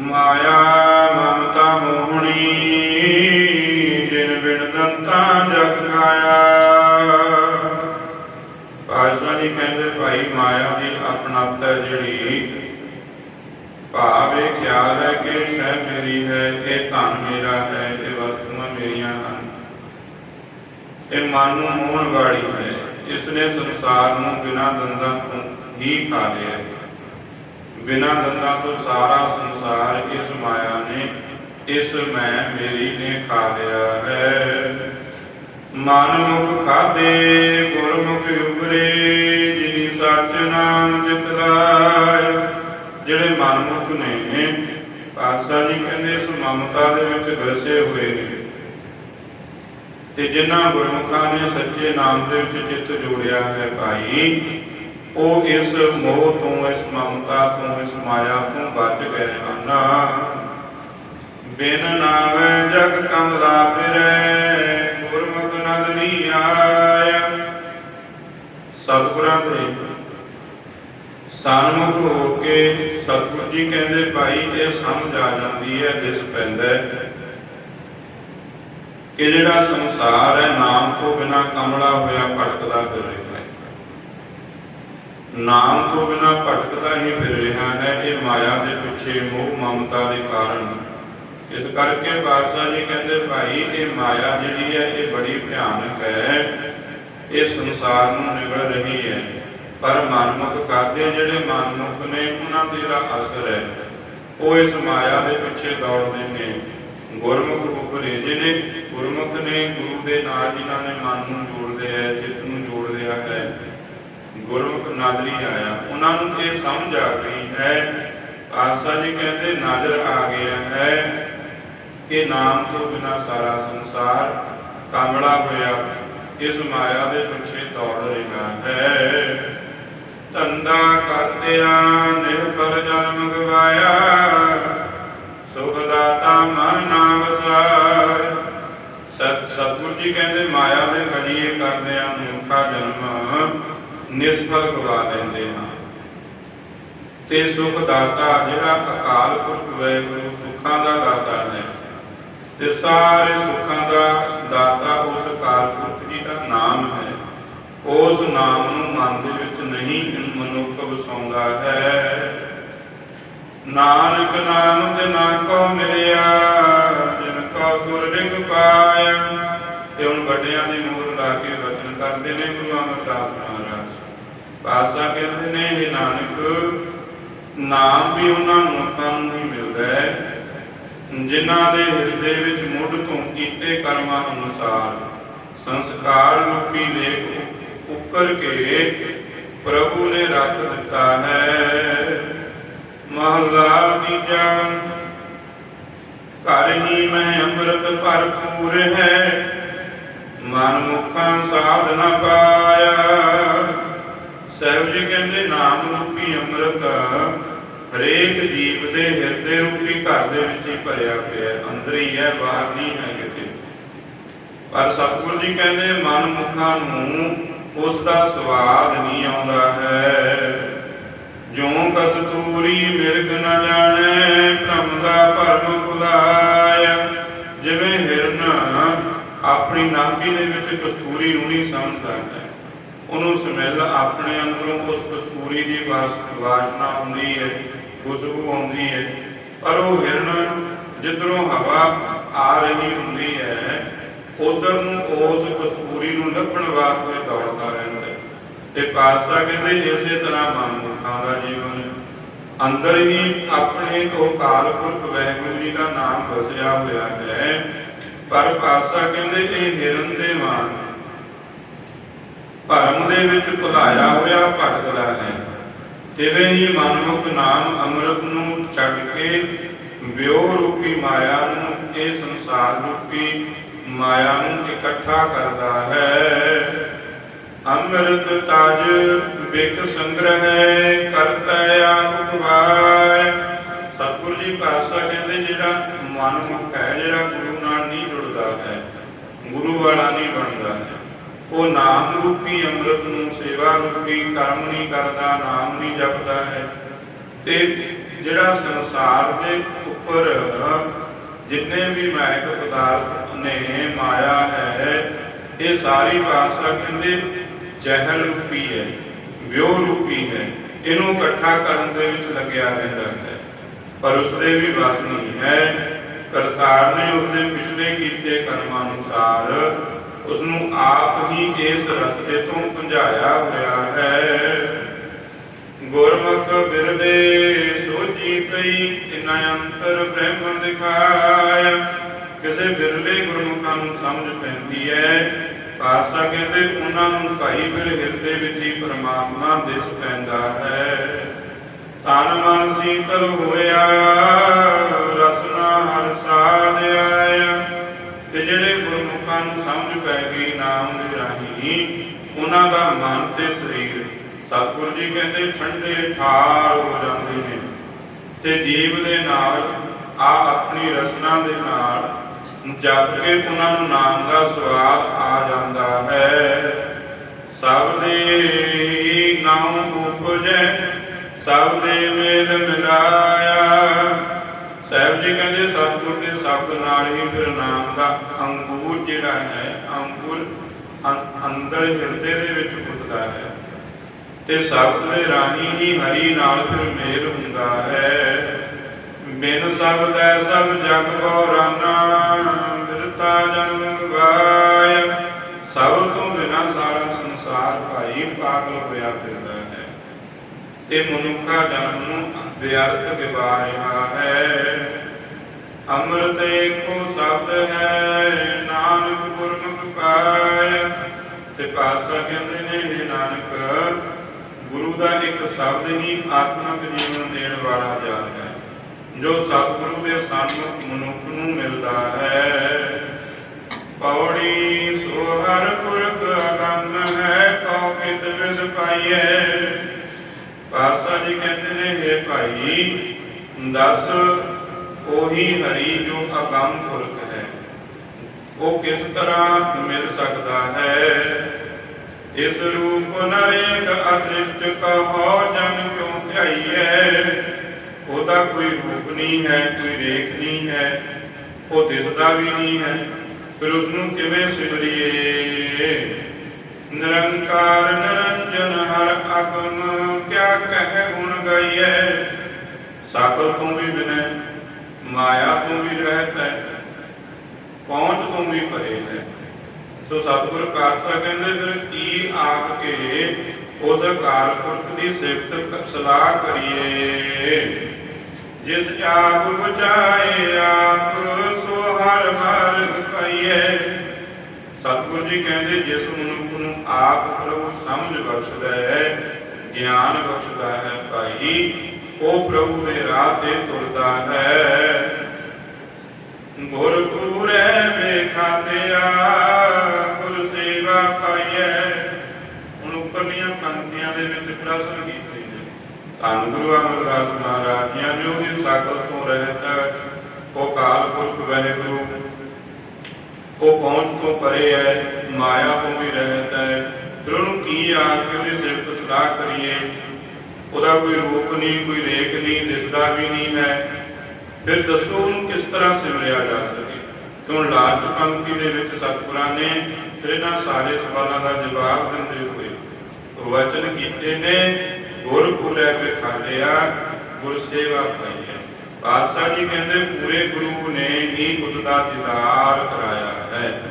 ਮਾਇਆ ਮਮਤਾ ਮੋਹਣੀ ਜਿਨ ਬਿਨ ਦੰਤਾ ਜਗ ਕਾਇਆ ਪਾਸ਼ਾ ਕਹਿੰਦੇ, ਭਾਈ ਮਾਇਆ ਦੀ ਆਪਣਾਪਤਾ ਜਿਹੜੀ, ਭਾਵੇਂ ਖਿਆਲ ਹੈ ਕਿ ਸ਼ਹਿ ਮੇਰੀ ਹੈ, ਇਹ ਧਨ ਮੇਰਾ ਹੈ, ਇਹ ਵਸਤੂਆਂ ਮੇਰੀਆਂ ਹਨ। ਇਹ ਮਨ ਨੂੰ ਮੋਹਣ ਵਾਲੀ ਹੈ, ਇਸ ਨੇ ਸੰਸਾਰ ਨੂੰ ਬਿਨਾਂ ਦੰਦਾਂ ਤੋਂ ਹੀ ਖਾ ਲਿਆ ਬਿਨਾਂ ਦੰਦਾਂ ਤੋਂ ਸਾਰਾ ਸੰਸਾਰ ਇਸ ਮਾਇਆ ਨੇ, ਇਸ ਮੈਂ ਮੇਰੀ ਨੇ ਖਾ ਲਿਆ ਹੈ। ਮਨ ਖਾਦੇ ਗੁਰਮੁਖ ਉਬਰੇ ਜਿਨੀ ਸੱਚ ਨਾਮ ਚਿਤ ਲਾਇ ਜਿਹੜੇ ਮਨਮੁਖ ਨੇ, ਪਾਤਸ਼ਾਹ ਜੀ ਕਹਿੰਦੇ ਇਸ ਮਮਤਾ ਦੇ ਵਿੱਚ ਵਸੇ ਹੋਏ ਨੇ। ਤੇ ਜਿਨ੍ਹਾਂ ਗੁਰਮੁਖਾਂ ਨੇ ਸੱਚੇ ਨਾਮ ਦੇ ਵਿੱਚ ਚਿੱਤ ਜੋੜਿਆ ਹੈ ਭਾਈ ਉਹ ਇਸ ਮੋਹ ਤੋਂ, ਇਸ ਮਮਤਾ ਤੋਂ, ਇਸ ਮਾਇਆ ਤੋਂ ਬਚ ਗਏ ਹਨ। ਬਿਨ ਨਾਵੇ ਜਗ ਕਮਲਾ ਫਿਰੈ, ਗੁਰਮੁਖ ਨਦਰੀ ਆਇਆ। ਸਤਿਗੁਰਾਂ ਦੇ, ਸਨਮੁਖ ਹੋ ਕੇ ਸਤਿਗੁਰ ਜੀ ਕਹਿੰਦੇ, ਭਾਈ, ਇਹ ਸਮਝ ਆ ਜਾਂਦੀ ਹੈ, ਦਿਸ ਪੈਂਦਾ ਕਿ ਜਿਹੜਾ ਸੰਸਾਰ ਹੈ, ਨਾਮ ਤੋਂ ਬਿਨਾ ਕਮਲਾ ਹੋਇਆ ਭਟਕਦਾ ਫਿਰ। ਨਾਮ ਤੋਂ ਬਿਨਾ ਭਟਕਦਾ ਹੀ ਫਿਰ ਰਿਹਾ ਹੈ ਇਹ ਮਾਇਆ ਦੇ ਪਿੱਛੇ ਮੋਹ ਮਮਤਾ ਦੇ ਕਾਰਨ। ਇਸ ਕਰਕੇ ਬਾਦਸ਼ਾਹ ਜੀ ਕਹਿੰਦੇ, ਭਾਈ, ਇਹ ਮਾਇਆ ਜਿਹੜੀ ਹੈ, ਇਹ ਬੜੀ ਭਿਆਨਕ ਹੈ। ਇਹ ਸੰਸਾਰ ਨੂੰ ਨਿਗਲ ਰਹੀ ਹੈ। ਪਰ ਮਨਮੁਖ ਕਰਦੇ ਜਿਹੜੇ ਮਨਮੁਖ ਨੇ, ਉਹਨਾਂ ਤੇ ਦਾ ਅਸਰ ਹੈ। ਉਹ ਇਸ ਮਾਇਆ ਦੇ ਪਿੱਛੇ ਦੌੜਦੇ ਨੇ। ਗੁਰਮੁਖ ਉਪਰੇ ਜਿਹਨੇ ਗੁਰਮੁਖ ਨੇ ਗੁਰੂ ਦੇ ਨਾਲ ਜਿਨ੍ਹਾਂ ਨੇ ਮਨ ਨੂੰ ਜੋੜਦੇ ਹੈ ਚਿੱਤ ਗੁਰਮੁਖ ਨਾਦਰੀ ਆਇਆ। ਉਹਨਾਂ ਨੂੰ ਇਹ ਸਮਝ ਆ ਗਈ ਹੈ ਆਸਾ ਜੀ ਕਹਿੰਦੇ, ਨਜ਼ਰ ਆ ਗਿਆ। ਹੈ ਕਿ ਨਾਮ ਤੋਂ ਬਿਨਾ ਸਾਰਾ ਸੰਸਾਰ ਕਾਮੜਾ ਹੋਇਆ। ਇਸ ਮਾਇਆ ਦੇ ਪਿੱਛੇ ਦੌੜ ਰਿਹਾ ਹੈ। ਧੰਦਾ ਕਰਦਿਆ ਨਿਰਫਲ ਜਨਮ ਗਵਾਇਆ ਸੁਖ ਦਾਤਾ ਮਨ ਨਾ ਵਸਾਇ ਸਤ ਸਤਿਗੁਰ ਜੀ ਕਹਿੰਦੇ, ਮਾਇਆ ਦੇ ਕਜੀਏ ਕਰਦਿਆਂ ਮਨੁੱਖਾ ਨਿਸਫਲ ਗਵਾ ਲੈਂਦੇ ਹਾਂ। ਤੇ ਸੁਖ ਦਾਤਾ ਜਿਹੜਾ ਅਕਾਲ ਪੁਰਖ ਵੈਗੁਰੂ ਸੁੱਖਾਂ ਦਾ ਦਾਤਾ ਹੈ। ਤੇ ਸਾਰੇ ਸੁੱਖਾਂ ਦਾ ਦਾਤਾ ਉਸ ਅਕਾਲ ਪੁਰਖ ਜੀ ਦਾ ਨਾਮ ਹੈ। ਉਸ ਨਾਮ ਨੂੰ ਮਨ ਦੇ ਵਿੱਚ ਨਹੀਂ ਮਨੁੱਖ ਵਸਾਉਂਦਾ ਹੈ। ਨਾਨਕ ਨਾਮ ਤੇ ਨਾ ਕੋ ਮਿਲਿਆ, ਜਿਨ ਕਾ ਗੁਰ ਲਿਖ ਪਾਇਆ। ਤੇ ਹੁਣ ਵੱਡਿਆਂ ਦੀ ਮੂਰ ਲਾ ਕੇ ਵਚਨ ਕਰਦੇ ਨੇ ਗੁਰੂ ਅਮਰਦਾਸ ਮਹਾਰਾਜ ਪਾਸਾ ਕਹਿੰਦੇ ਨੇ ਇਹ ਨਾਨਕ, ਨਾਮ ਵੀ ਉਹਨਾਂ ਮਨੁੱਖਾਂ ਨੂੰ ਹੀ ਮਿਲਦਾ ਹੈ, ਜਿਨ੍ਹਾਂ ਦੇ ਹਿਰਦੇ ਵਿੱਚ ਮੁੱਢ ਤੋਂ ਕੀਤੇ ਕਰਮਾਂ ਅਨੁਸਾਰ ਸੰਸਕਾਰ ਰੂਪੀ ਲੇਖ ਉੱਕਰ ਕੇ ਪ੍ਰਭੂ ਨੇ ਰੱਖ ਦਿੱਤਾ ਹੈ। ਮਹਲਾ ਤੀਜਾ, ਘਰ ਹੀ ਮੈਂ ਅੰਮ੍ਰਿਤ ਭਰਪੂਰ ਹੈ, ਮਨ ਮੁਖਾਂ ਸਾਧ ਨ ਪਾਇਆ। ਸਾਹਿਬ ਜੀ ਕਹਿੰਦੇ, ਨਾਮ ਰੂਪੀ ਅੰਮ੍ਰਿਤ, ਹਰੇਕ ਜੀਵ ਦੇ ਹਿਰਦੇ ਰੂਪੀ ਘਰ ਦੇ ਵਿੱਚ ਹੀ ਭਰਿਆ ਪਿਆ ਹੈ। ਅੰਦਰ ਹੀ ਹੈ, ਬਾਹਰ ਨਹੀਂ ਹੈ ਕਿਤੇ। ਪਰ ਸਤਿਗੁਰੂ ਜੀ ਕਹਿੰਦੇ, ਮਨ ਮੁਖਾਂ ਨੂੰ ਉਸ ਦਾ ਸਵਾਦ ਨਹੀਂ ਆਉਂਦਾ ਹੈ। ਜਿਉ ਕਸਤੂਰੀ ਮਿਰਗ ਨ ਜਾਣੈ, ਭ੍ਰਮ ਦਾ ਭਰਮ ਭੁਲਾਇਆ ਜਿਵੇਂ ਹਿਰਨ ਆਪਣੀ ਨਾਭੀ ਦੇ ਵਿੱਚ ਕਸਤੂਰੀ ਨੂੰ ਨਹੀਂ ਸਮਝਦਾ ਉਹਨੂੰ ਸਮੈਲ ਆਪਣੇ ਅੰਦਰੋਂ ਉਸ ਕਸਤੂਰੀ ਦੀ ਵਾਸ਼ਨਾ ਆਉਂਦੀ ਹੈ, ਖੁਸ਼ਬੂ ਆਉਂਦੀ ਹੈ, ਪਰ ਉਹ ਹਿਰਨ ਜਿੱਧਰੋਂ ਹਵਾ ਆ ਰਹੀ ਹੁੰਦੀ ਹੈ, ਉਧਰ ਨੂੰ ਉਸ ਕਸਤੂਰੀ ਨੂੰ ਲੱਭਣ ਵਾਸਤੇ ਦੌੜਦਾ ਰਹਿੰਦਾ ਹੈ। ਤੇ ਪਾਤਸ਼ਾਹ ਕਹਿੰਦੇ, ਇਸੇ ਤਰ੍ਹਾਂ ਮਨਮੁਖਾਂ ਦਾ ਜੀਵਨ ਅੰਦਰ ਹੀ ਆਪਣੇ ਤੋਂ ਕਾਲ ਪੁਰਖ ਵਾਹਿਗੁਰੂ ਜੀ ਦਾ ਨਾਮ ਵਸਿਆ ਹੋਇਆ ਹੈ, ਪਰ ਪਾਤਸ਼ਾਹ ਕਹਿੰਦੇ, ਇਹ ਹਿਰਨ ਦੇ ਵਾਂਗ ਭਰਮ ਦੇ ਵਿੱਚ ਭੁਲਾਇਆ ਹੋਇਆ ਭਟਕਦਾ ਹੈ। ਤਿਵੇਂ ਹੀ ਮਨਮੁਖ ਨਾਮ ਅੰਮ੍ਰਿਤ ਨੂੰ ਛੱਡ ਕੇ ਵਿਉ ਰੂਪੀ ਮਾਇਆ ਨੂੰ ਇਹ ਸੰਸਾਰ ਰੂਪੀ ਮਾਇਆ ਨੂੰ ਇਕੱਠਾ ਕਰਦਾ ਹੈ। ਅੰਮ੍ਰਿਤ ਤਜ ਬਿਕ ਸੰਗ੍ਰਹਿ ਕਰਤਾ ਆਪ ਉਪਾਇ ਸਤਿਗੁਰੂ ਜੀ ਪਾਸਾ ਕਹਿੰਦੇ, ਜਿਹੜਾ ਮਨਮੁਖ ਹੈ, ਜਿਹੜਾ ਗੁਰੂ ਨਾਲ ਨਹੀਂ ਜੁੜਦਾ ਹੈ, ਗੁਰੂ ਵਾਲਾ ਨਹੀਂ ਬਣਦਾ ਹੈ। ਉਹ ਨਾਮ ਰੂਪੀ ਅੰਮ੍ਰਿਤ ਨੂੰ ਸੇਵਾ ਰੂਪੀ, ਕਰਮ ਨਹੀਂ ਕਰਦਾ, ਨਾਮ ਨਹੀਂ ਜਪਦਾ ਹੈ। ਤੇ ਜਿਹੜਾ ਸੰਸਾਰ ਦੇ ਉੱਪਰ ਜਿੰਨੇ ਵੀ ਮਾਇਕ ਪਦਾਰਥ ਨੇ, ਮਾਇਆ ਹੈ, ਇਹ ਸਾਰੀ ਭਾਸ਼ਾ ਕਹਿੰਦੇ ਜਹਿਲ ਰੂਪੀ ਹੈ ਵਿਉ ਰੂਪੀ ਹੈ। ਇਹਨੂੰ ਇਕੱਠਾ ਕਰਨ ਦੇ ਵਿੱਚ ਲੱਗਿਆ ਰਹਿੰਦਾ ਹੈ। ਪਰ ਉਸਦੇ ਵੀ ਵਸ ਨਹੀਂ ਹੈ। ਕਰਤਾਰ ਨੇ ਉਸਦੇ ਪਿਛਲੇ ਕੀਤੇ ਕਰਮਾਂ ਅਨੁਸਾਰ ਉਸ ਨੂੰ ਆਪ ਹੀ ਇਸ ਰਸਤੇ ਤੋਂ ਭੁੰਜਾਇਆ ਹੋਇਆ ਹੈ। ਗੁਰਮੁਖ ਬਿਰਦੇ ਸੋਜੀ ਪਈ, ਤਿਨਾ ਅੰਤਰ ਬ੍ਰਹਮ ਦਿਖਾਇਆ। ਕਿਸੇ ਬਿਰਲੇ ਗੁਰਮੁਖਾਂ ਨੂੰ ਸਮਝ ਪੈਂਦੀ ਹੈ। ਪਾਸਾ ਕਹਿੰਦੇ, ਉਹਨਾਂ ਨੂੰ ਭਾਈ ਫਿਰ ਹਿਰਦੇ ਵਿੱਚ ਹੀ ਪਰਮਾਤਮਾ ਦਿਸ ਪੈਂਦਾ ਹੈ। ਤਨ ਮਨ ਸੀਤਲ ਹੋਇਆ ਰਸਨਾ ਹਰ ਸਾਧ ਆਇਆ। ਤੇ ਜਿਹੜੇ ਪੈ ਗਈ ਨਾਮ ਦੇ ਰਾਹੀਂ ਉਹਨਾਂ ਦਾ ਮਨ ਤੇ ਸਰੀਰ, ਸਤਿਗੁਰੂ ਜੀ ਕਹਿੰਦੇ, ਠੰਡੇ ਠਾਰ ਹੋ ਜਾਂਦੇ ਨੇ। ਤੇ ਜੀਵ ਦੇ ਨਾਲ, ਆ ਆਪਣੀ ਰਸਨਾ ਦੇ ਨਾਲ ਜਪ ਕੇ ਉਹਨਾਂ ਨੂੰ ਨਾਮ ਦਾ ਸਵਾਦ ਆ ਜਾਂਦਾ ਹੈ। ਸਭ ਦੇ ਨਾਮ ਉਪਜੈ, ਸਭ ਦੇ ਮੇਲ ਮਿਲਾਇਆ। ਸਾਹਿਬ ਜੀ ਕਹਿੰਦੇ, ਸਤਿਗੁਰ ਦੇ ਸ਼ਬਦ ਨਾਲ ਹੀ ਫਿਰ ਨਾਮ ਦਾ ਅੰਗੂਰ ਜਿਹੜਾ ਹੈ ਅੰਦਰ ਹਿਰਦੇ ਦੇ ਵਿੱਚ ਫੁੱਟਦਾ ਹੈ ਤੇ ਸ਼ਬਦ ਦੇ ਰਾਹੀਂ ਹੀ ਹਰੀ ਨਾਲ ਫਿਰ ਮੇਲ ਹੁੰਦਾ ਹੈ। ਬਿਨ ਸ਼ਬਦ ਐ ਸਭ ਜਗ ਬੌਰਾਨਾ ਬਿਰਤਾ ਜਨਮ ਗਵਾਇਆ ਸਭ ਤੋਂ ਬਿਨਾ ਸਾਰਾ ਸੰਸਾਰ ਭਾਈ ਪਾਗਲ ਹੋਇਆ ਫਿਰਦਾ ਹੈ। ਤੇ ਮਨੁੱਖਾ ਜਨਮ ਨੂੰ ਵਿਅਰਥ ਗਵਾ ਰਿਹਾ ਹੈ। ਅੰਮ੍ਰਿਤ ਏਕੋ ਸ਼ਬਦ ਹੈ, ਨਾਨਕ ਗੁਰਮੁਖ ਤੇ ਪਾਤਸ਼ਾਹ ਕਹਿੰਦੇ ਨੇ ਇਹ ਨਾਨਕ, ਗੁਰੂ ਦਾ ਇੱਕ ਸ਼ਬਦ ਹੀ ਆਤਮਿਕ ਜੀਵਨ ਦੇਣ ਵਾਲਾ ਜਾਤ ਹੈ। ਜੋ ਸਤਿਗੁਰੂ ਦੇ ਸਨਮੁਖ ਮਨੁੱਖ ਨੂੰ ਮਿਲਦਾ ਹੈ। ਪੌੜੀ ਸੋ ਹਰ ਪੁਰਖ ਅਗੰਮ ਹੈ, ਕਉ ਕਿਤ ਵਿਦ ਪਾਈਐ। ਪਾਸਾ ਜੀ ਕਹਿੰਦੇ ਨੇ ਇਹ ਭਾਈ, ਦੱਸ, ਉਹੀ ਹਰੀ ਜੋ ਅਗੰਮ ਪੁਰਖ ਹੈ, ਉਹ ਕਿਸ ਤਰ੍ਹਾਂ ਮਿਲ ਸਕਦਾ ਹੈ? ਇਸ ਰੂਪ ਨਰੇਕ ਅਦ੍ਰਿਸ਼ਟ ਕਹੋ, ਜਨ ਕਿਉ ਧਿਆਈਐ? ਉਹਦਾ ਕੋਈ ਰੂਪ ਨਹੀਂ ਹੈ, ਕੋਈ ਰੇਖ ਨਹੀਂ ਹੈ, ਉਹ ਦਿਸਦਾ ਵੀ ਨਹੀਂ ਹੈ, ਫਿਰ ਉਸ ਨੂੰ ਕਿਵੇਂ ਸਿਮਰੀਏ? ਨਿਰੰਕਾਰ ਨਿਰੰਜਨ ਹਰ ਅਗਮ, ਕਿਆ ਕਹਿ ਗੁਣ ਗਾਈਐ? ਸਾਕਲ ਤੋਂ ਵੀ ਬਿਨੈ, ਮਾਇਆ ਤੋਂ ਵੀ ਰਹਿਤ ਹੈ, ਪਹੁੰਚ ਤੋਂ ਵੀ ਪਰੇ ਹੈ। ਸੋ ਸਤਿਗੁਰ ਪਾਤਸ਼ਾਹ ਕਹਿੰਦੇ ਫਿਰ ਕੀ ਆਪ ਕੇ ਉਸ ਅਕਾਲ ਪੁਰਖ ਦੀ ਸਿਫਤ ਸਲਾਹ ਕਰੀਏ। ਜਿਸ ਆਪ ਬਚਾਏ ਆਪ, ਸੋ ਹਰ ਮਾਰਗ ਪਾਈਏ। ਸਤਿਗੁਰੂ ਜੀ ਕਹਿੰਦੇ, ਜਿਸ ਮਨੁੱਖ ਨੂੰ ਆਪ ਪ੍ਰਭੂ ਸਮਝ ਬਖਸ਼ਦਾ ਹੈ, ਗਿਆਨ ਬਖਸ਼ਦਾ ਹੈ ਭਾਈ, ਉਹ ਪ੍ਰਭੂ ਦੇ ਰਾਹ ਤੇ ਤੁਰਦਾ ਹੈ। ਗੁਰ ਪੂਰੇ ਵੇਖਾਂਦਿਆ ਗੁਰ ਸੇਵਾ ਪਾਈਐ ਹੁਣ ਉੱਪਰਲੀਆਂ ਪੰਕਤੀਆਂ ਦੇ ਵਿੱਚ ਪ੍ਰਸ਼ਨ ਕੀਤੇ ਨੇ ਧੰਨ ਗੁਰੂ ਅਮਰਦਾਸ ਮਹਾਰਾਜ ਜੀਆਂ ਨੇ ਉਹਦੀ ਸਾਕਲ ਤੋਂ ਰਹਿਤ ਉਹ ਕਾਲ ਪੁਰਖ ਵਾਹਿਗੁਰੂ ਉਹ ਪਹੁੰਚ ਤੋਂ ਪਰੇ ਹੈ ਮਾਇਆ ਤੋਂ ਵੀ ਰਹਿਤ ਹੈ ਫਿਰ ਉਹਨੂੰ ਕੀ ਆਖ ਕੇ ਉਹਦੀ ਸਿਫਤ ਸਲਾਹ ਕਰੀਏ? ਉਹਦਾ ਕੋਈ ਰੂਪ ਨਹੀਂ, ਕੋਈ ਰੇਖ ਨਹੀਂ, ਦਿਸਦਾ ਵੀ ਨਹੀਂ ਹੈ। ਫਿਰ ਦੱਸੋ ਉਹਨੂੰ ਕਿਸ ਤਰ੍ਹਾਂ ਸਿਮਰਿਆ ਜਾ ਸਕੇ? ਹੁਣ ਲਾਸਟ ਪੰਕਤੀ ਦੇ ਵਿੱਚ ਸਤਿਗੁਰਾਂ ਨੇ ਫਿਰ ਇਹਨਾਂ ਸਾਰੇ ਸਵਾਲਾਂ ਦਾ ਜਵਾਬ ਦਿੰਦੇ ਹੋਏ ਵਚਨ ਕੀਤੇ ਨੇ ਗੁਰ ਪੂਰੇ ਵਿਖਾਲਿਆ, ਗੁਰ ਸੇਵਾ ਪਾਈਆ। ਪਾਤਸ਼ਾਹ ਜੀ ਕਹਿੰਦੇ, ਪੂਰੇ ਗੁਰੂ ਨੇ ਹੀ ਉਸ ਦਾ ਦੀਦਾਰ ਕਰਾਇਆ ਹੈ।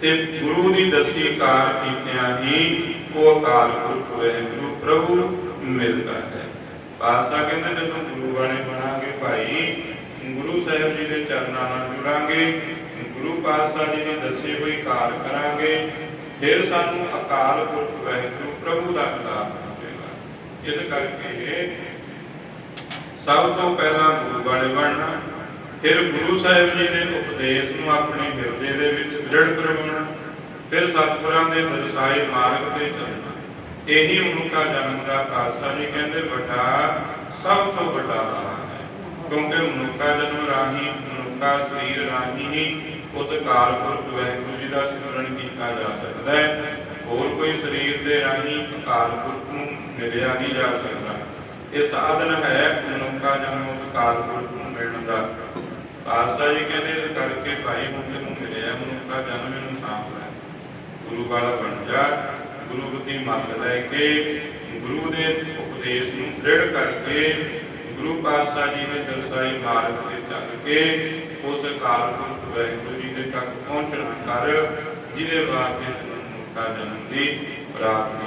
ਤੇ ਗੁਰੂ ਦੀ ਦਸੀ ਕਾਰ ਕੀਤਿਆਂ ਹੀ ਉਹ ਅਕਾਲ ਪੁਰਖ ਗੁਰੂ ਪ੍ਰਭੂ ਮਿਲਦਾ ਹੈ। ਪਾਤਸ਼ਾਹ ਕਹਿੰਦੇ, ਜਦੋਂ ਗੁਰੂ ਵਾਲੇ ਬਣਾਂਗੇ ਭਾਈ, ਗੁਰੂ ਸਾਹਿਬ ਜੀ ਦੇ ਚਰਨਾਂ ਨਾਲ ਜੁੜਾਂਗੇ, ਗੁਰੂ ਪਾਤਸ਼ਾਹ ਜੀ ਦੀ ਦੱਸੀ ਹੋਈ ਕਾਰ ਕਰਾਂਗੇ, ਫਿਰ ਸਾਨੂੰ ਅਕਾਲ ਪੁਰਖ ਵਾਹਿਗੁਰੂ ਪ੍ਰਭੂ ਦਾ ਮਿਲਾਪ ਇਸ ਕਰਕੇ ਸਭ ਤੋਂ ਪਹਿਲਾਂ ਗੁਰੂ ਵਾਲੇ ਬਣਨਾ, ਫਿਰ ਗੁਰੂ ਸਾਹਿਬ ਜੀ ਦੇ ਉਪਦੇਸ਼ ਨੂੰ ਆਪਣੇ ਹਿਰਦੇ ਦੇ ਵਿੱਚ ਦ੍ਰਿੜ ਕਰਵਾਉਣਾ, ਫਿਰ ਸਤਿਗੁਰਾਂ ਦੇ ਦਰਸਾਏ ਮਾਰਗ ਤੇ ਚੱਲਣਾ। ਇਹੀ ਮਨੁੱਖਾ ਜਨਮ ਦਾ ਖਾਲਸਾ ਜੀ ਕਹਿੰਦੇ, ਵੱਡਾ, ਸਭ ਤੋਂ ਵੱਡਾ ਰਾਹ ਹੈ। ਕਿਉਂਕਿ ਮਨੁੱਖਾ ਜਨਮ ਰਾਹੀਂ, ਮਨੁੱਖਾ ਸਰੀਰ ਰਾਹੀਂ ਹੀ ਉਸ ਕਾਲ ਪੁਰਖ ਵਾਹਿਗੁਰੂ ਜੀ ਦਾ ਸਿਮਰਨ ਕੀਤਾ ਜਾ ਸਕਦਾ ਹੈ। ਹੋਰ ਕੋਈ ਸਰੀਰ ਦੇ ਰਾਹੀਂ ਅਕਾਲ ਪੁਰਖ ਨੂੰ ਮਿਲਿਆ ਨਹੀਂ ਜਾ ਸਕਦਾ। ਇਹ ਸਾਧਨ ਹੈ ਮਨੁੱਖਾ ਜਨਮ ਉਸ ਪੁਰਖ ਨੂੰ ਮਿਲਣ ਦਾ। ਪਾਤਸ਼ਾਹ ਜੀ ਕਹਿੰਦੇ, ਇਸ ਕਰਕੇ ਭਾਈ ਹੁਣ ਤੈਨੂੰ ਮਿਲਿਆ, ਮਨੁੱਖਾ ਜਨਮ ਇਹਨੂੰ ਸਾਂਭ ਗੁਰੂ ਵਾਲਾ ਬਣ ਜਾ, ਗੁਰੂ ਦੀ ਮੱਤ ਲੈ ਕੇ, ਗੁਰੂ ਦੇ ਉਪਦੇਸ਼ ਨੂੰ ਦ੍ਰਿੜ ਕਰਕੇ, ਗੁਰੂ ਪਾਤਸ਼ਾਹ ਜੀ ਨੇ ਦਰਸਾਈ ਮਾਰਗ ਤੇ ਚੱਲ ਕੇ, ਉਸ ਅਕਾਲ ਪੁਰਖ ਵਾਹਿਗੁਰੂ ਜੀ ਦੇ ਤੱਕ ਪਹੁੰਚਣਾ ਕਰ, ਜਿਹਦੇ ਵਾਸਤੇ ਤੈਨੂੰ ਮਨੁੱਖਾ ਜਨਮ ਦੀ ਪ੍ਰਾਪਤੀ